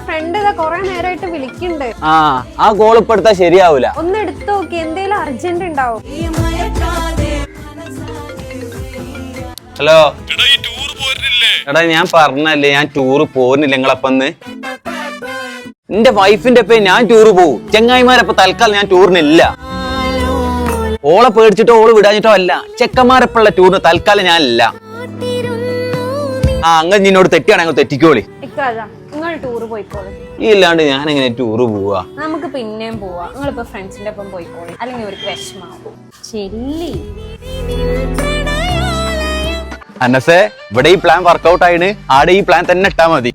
Front ആ ആ goal ശരിയാവൂല. ഒന്ന് എടുത്തു നോക്കി എന്തേലും അർജന്റ് ഉണ്ടാവും ഹലോ എടാ ഞാൻ പറഞ്ഞല്ലേ ഞാൻ ടൂർ പോരുന്നില്ല നിങ്ങളപ്പന്ന്. എന്റെ വൈഫിന്റെ ഒപ്പം ഞാൻ ടൂർ പോകും ചെങ്ങായിമാരപ്പൊ തൽക്കാലം ഞാൻ ടൂറിനില്ല ഓളെ പേടിച്ചിട്ടോ ഓൾ വിടാഞ്ഞിട്ടോ അല്ല. ചെക്കന്മാരെപ്പുള്ള ടൂറിന് തൽക്കാലം ഞാൻ അല്ല ആ അങ്ങനെ നിന്നോട് തെറ്റിയാണ് ഞങ്ങൾ തെറ്റിക്കോളി. നിങ്ങൾ ടൂർ പോയിക്കോളൂ. ഇല്ലാണ്ട് ഞാൻ എങ്ങനെ ടൂറ് പോവാ? നമുക്ക് പിന്നെയും പോവാ. നിങ്ങൾ നിങ്ങളിപ്പോ ഫ്രണ്ട്സിന്റെ ഒപ്പം പോയിക്കോളി. അല്ലെങ്കിൽ ഒരു വിഷമാവും. ചെല്ലി. അനസേ ഇവിടെ ഈ പ്ലാൻ വർക്കൗട്ട് ആയിന് ആടെ ഈ പ്ലാൻ തന്നെ ഇട്ടാ മതി.